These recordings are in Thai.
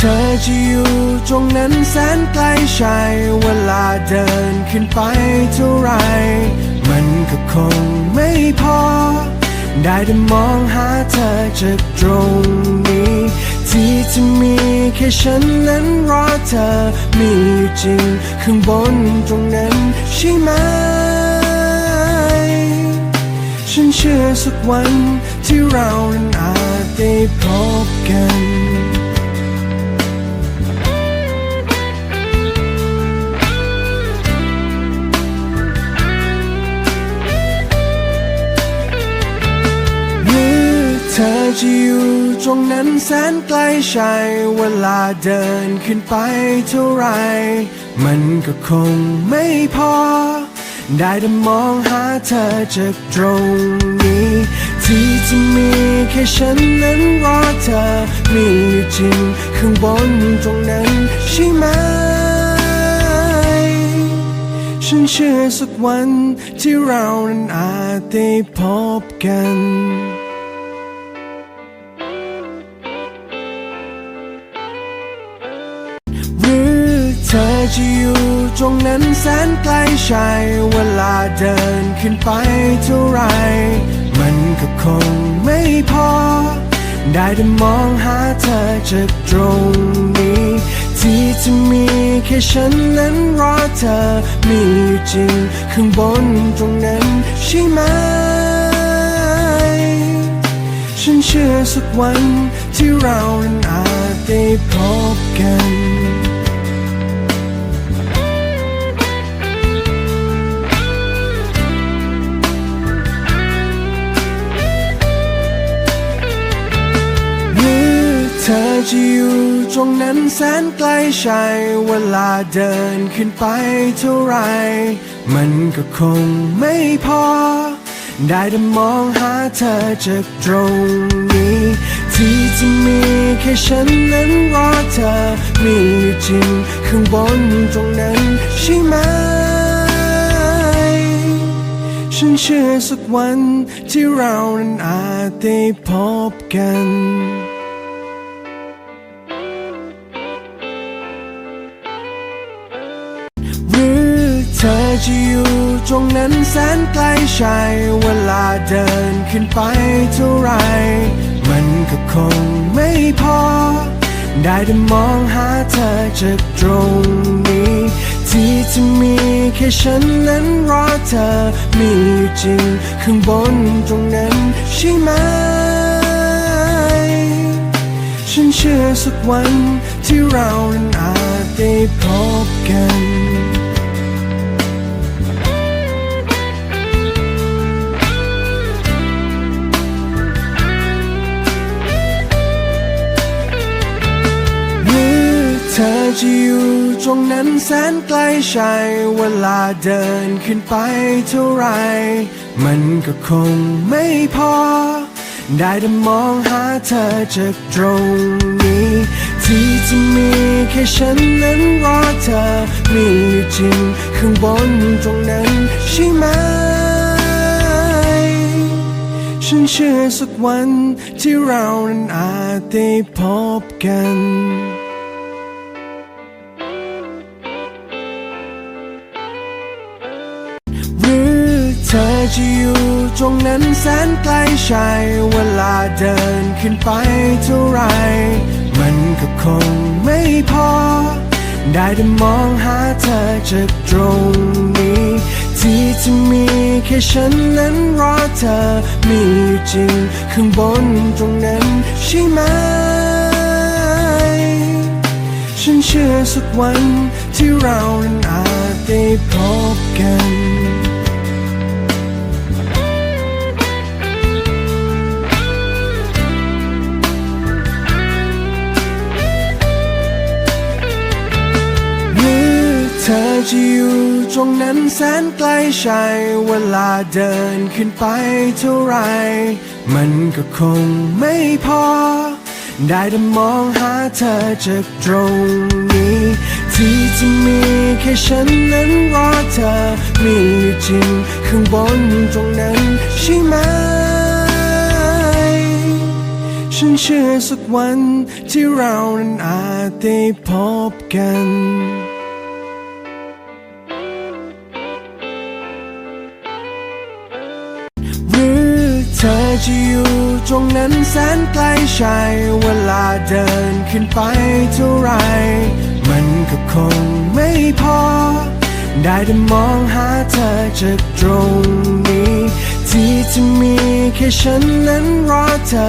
เธอจะอยู่ตรงนั้นแสนไกลใช่เวลาเดินขึ้นไปเท่าไร มันก็คงไม่พอ ได้แต่มองหาเธอจากตรงนี้ ที่จะมีแค่ฉันนั้นรอเธอ มีอยู่จริงข้างบนตรงนั้นใช่ไหม ฉันเชื่อสักวันที่เรานั้นอาจได้พบกัน ธอจะอยู่ตรงนั้นแสนไกลใช่เวลาเดินขึ้นไปเท่าไร มันก็คงไม่พอ ได้แต่มองหาเธอจากตรงนี้ ที่จะมีแค่ฉันนั้นรอเธอ มีอยู่จริงข้างบนตรงนั้นใช่ไหม ฉันเชื่อสักวันที่เรานั้นอาจได้พบกัน เธอจะอยู่ตรงนั้นแสนไกลใช่เวลาเดินขึ้นไปเท่าไร มันก็คงไม่พอ ได้แต่มองหาเธอจากตรงนี้ ที่จะมีแค่ฉันนั้นรอเธอ มีอยู่จริงข้างบนตรงนั้นใช่ไหม ฉันเชื่อสักวันที่เรานั้นอาจได้พบกัน จะอยู่ตรงนั้นแสนไกลใช่เวลาเดินขึ้นไปเท่าไร มันก็คงไม่พอ ได้แต่มองหาเธอจากตรงนี้ ที่จะมีแค่ฉันนั้นรอเธอมีอยู่จริงข้างบนตรงนั้นใช่ไหมฉันเชื่อสักวันที่เรานั้นอาจได้พบกัน อจะอยู่ตรงนั้นแสนไกลใช่เวลาเดินขึ้นไปเท่าไร มันก็คงไม่พอ ได้แต่มองหาเธอจากตรงนี้ ที่จะมีแค่ฉันนั้นรอเธอ มีอยู่จริงข้างบนตรงนั้นใช่ไหมฉันเชื่อสักวันที่เรานั้นอาจได้พบกัน จะอยู่ตรงนั้นแสนไกลใช่เวลาเดินขึ้นไปเท่าไร มันก็คงไม่พอ ได้แต่มองหาเธอจากตรงนี้ ที่จะมีแค่ฉันนั้นรอเธอมีอยู่จริงข้างบนตรงนั้นใช่ไหมฉันเชื่อสักวันที่เรานั้นอาจได้พบกัน จะอยู่ตรงนั้นแสนไกลใช่เวลาเดินขึ้นไปเท่าไร มันก็คงไม่พอ ได้แต่มองหาเธอจากตรงนี้ ที่จะมีแค่ฉันนั้นรอเธอ มีอยู่จริงข้างบนตรงนั้นใช่ไหม ฉันเชื่อสักวันที่เรานั้นอาจได้พบกัน ธอจะอยู่ตรงนั้นแสนไกลใช่เวลาเดินขึ้นไปเท่าไร มันก็คงไม่พอ ได้แต่มองหาเธอจากตรงนี้ ที่จะมีแค่ฉันนั้นรอเธอ มีอยู่จริงข้างบนตรงนั้นใช่ไหม ฉันเชื่อสักวันที่เรานั้นอาจได้พบกัน เธอจะอยู่ตรงนั้นแสนไกลใช่เวลาเดินขึ้นไปเท่าไร มันก็คงไม่พอ ได้แต่มองหาเธอจากตรงนี้ ที่จะมีแค่ฉันนั้นรอเธอ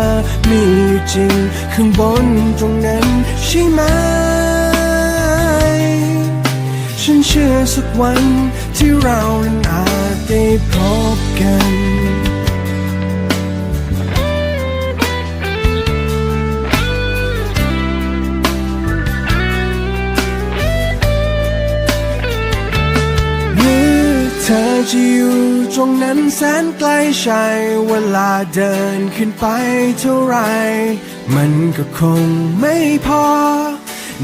มีอยู่จริงข้างบนตรงนั้นใช่ไหม ฉันเชื่อสักวันที่เรานั้นอาจได้พบกัน ธอจะอยู่ตรงนั้นแสนไกลใช่เวลาเดินขึ้นไปเท่าไร มันก็คงไม่พอ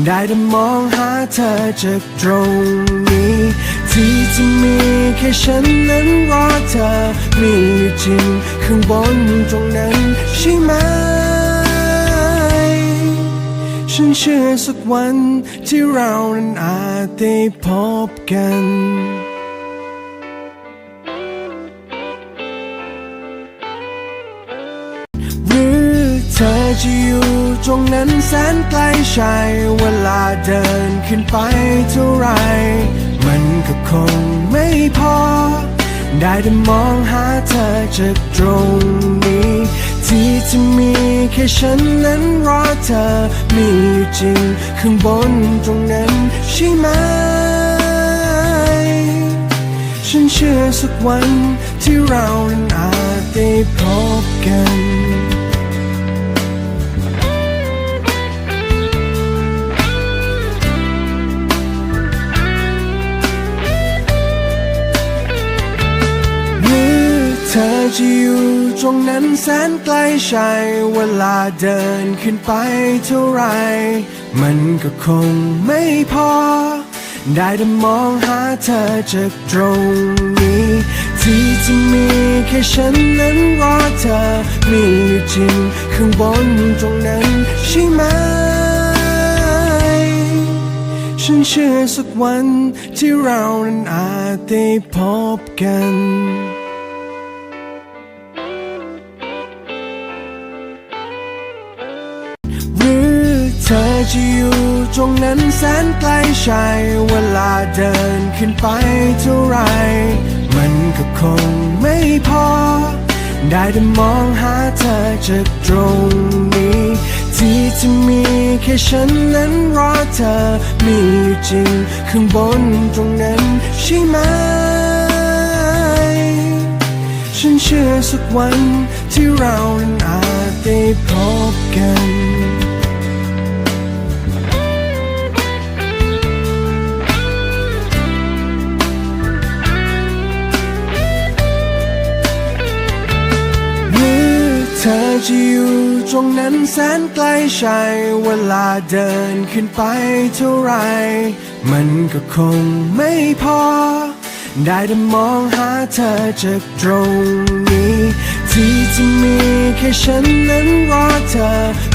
ได้แต่มองหาเธอจากตรงนี้ ที่จะมีแค่ฉันนั้นรอเธอ มีอยู่จริงข้างบนตรงนั้นใช่ไหม ฉันเชื่อสักวันที่เรานั้นอาจได้พบกัน จะอยู่ตรงนั้นแสนไกลใช่เวลาเดินขึ้นไปเท่าไร มันก็คงไม่พอ ได้แต่มองหาเธอจากตรงนี้ ที่จะมีแค่ฉันนั้นรอเธอ มีอยู่จริงข้างบนตรงนั้นใช่ไหมฉันเชื่อสักวันที่เรานั้นอาจได้พบกัน อจะอยู่ตรงนั้นแสนไกลใช่เวลาเดินขึ้นไปเท่าไร มันก็คงไม่พอ ได้แต่มองหาเธอจากตรงนี้ ที่จะมีแค่ฉันนั้นรอเธอ มีอยู่จริงข้างบนตรงนั้นใช่ไหมฉันเชื่อสักวันที่เรานั้นอาจได้พบกัน จะอยู่ตรงนั้นแสนไกลใช่เวลาเดินขึ้นไปเท่าไร มันก็คงไม่พอ ได้แต่มองหาเธอจากตรงนี้ ที่จะมีแค่ฉันนั้นรอเธอ มีอยู่จริงข้างบนตรงนั้นใช่ไหม ฉันเชื่อสักวันที่เรานั้นอาจได้พบกัน จะอยู่ตรงนั้นแสนไกลใช่เวลาเดินขึ้นไปเท่าไร มันก็คงไม่พอ ได้แต่มองหาเธอจากตรงนี้ ที่จะมีแค่ฉันนั้นรอเธอ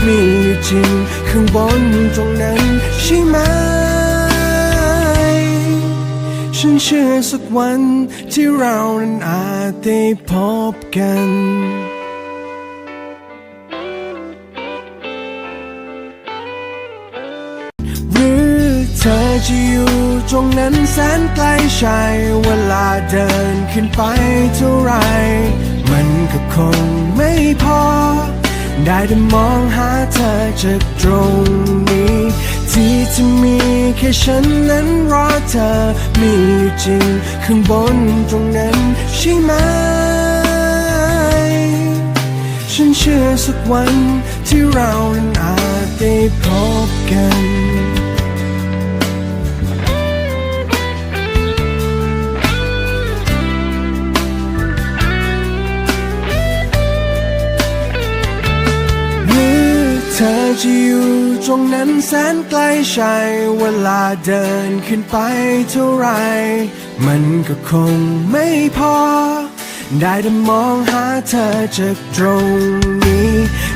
มีอยู่จริงข้างบนตรงนั้นใช่ไหมฉันเชื่อสักวันที่เรานั้นอาจได้พบกัน เธอจะอยู่ตรงนั้นแสนไกลใช่เวลาเดินขึ้นไปเท่าไร มันก็คงไม่พอ ได้แต่มองหาเธอจากตรงนี้ ที่จะมีแค่ฉันนั้นรอเธอ มีอยู่จริงข้างบนตรงนั้นใช่ไหม ฉันเชื่อสักวันที่เรานั้นอาจได้พบกัน จะอยู่ตรงนั้นแสนไกลใช่เวลาเดินขึ้นไปเท่าไร มันก็คงไม่พอ ได้แต่มองหาเธอจากตรงนี้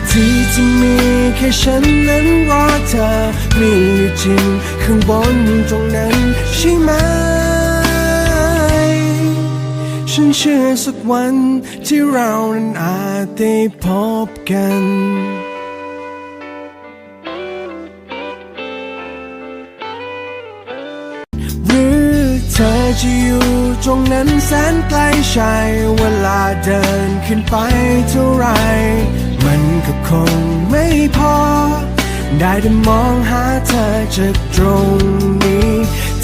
ทที่จะมีแค่ฉันนั้นรอเธอมีอยู่จริงข้างบนตรงนั้นใช่ไหมฉันเชื่อสักวันที่เรานั้นอาจได้พบกัน เธอจะอยู่ตรงนั้นแสนไกลใช่เวลาเดินขึ้นไปเท่าไร มันก็คงไม่พอ ได้แต่มองหาเธอจากตรงนี้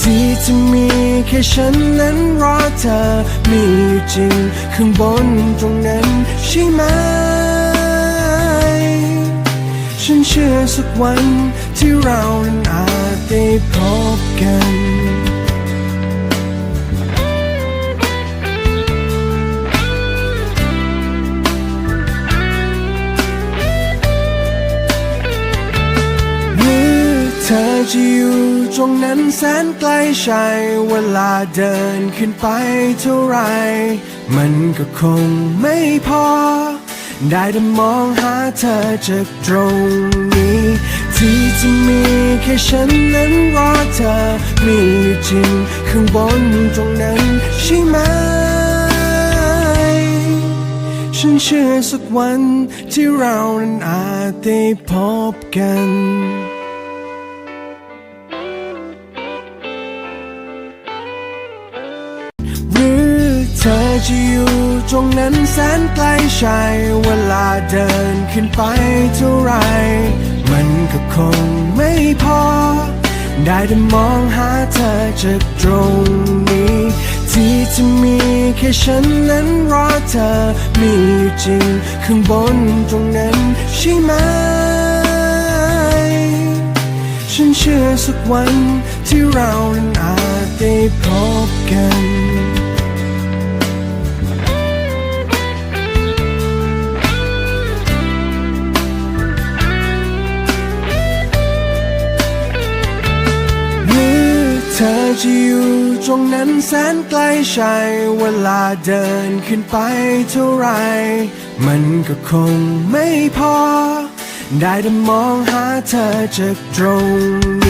ที่จะมีแค่ฉันนั้นรอเธอ มีอยู่จริงข้างบนตรงนั้นใช่ไหม ฉันเชื่อสักวันที่เรานั้นอาจได้พบกัน ธอจะอยู่ตรงนั้นแสนไกลใช่เวลาเดินขึ้นไปเท่าไร มันก็คงไม่พอ ได้แต่มองหาเธอจากตรงนี้ ที่จะมีแค่ฉันนั้นรอเธอ มีอยู่จริงข้างบนตรงนั้นใช่ไหม ฉันเชื่อสักวันที่เรานั้นอาจได้พบกัน จะอยู่ตรงนั้นแสนไกลใช่เวลาเดินขึ้นไปเท่าไร มันก็คงไม่พอ ได้แต่มองหาเธอจากตรงนี้ ที่จะมีแค่ฉันนั้นรอเธอ มีอยู่จริงข้างบนตรงนั้นใช่ไหม ฉันเชื่อสักวันที่เรานั้นอาจได้พบกัน ธอจะอยู่ตรงนั้นแสนไกลใช่เวลาเดินขึ้นไปเท่าไร มันก็คงไม่พอ ได้แต่มองหาเธอจากตรงนี้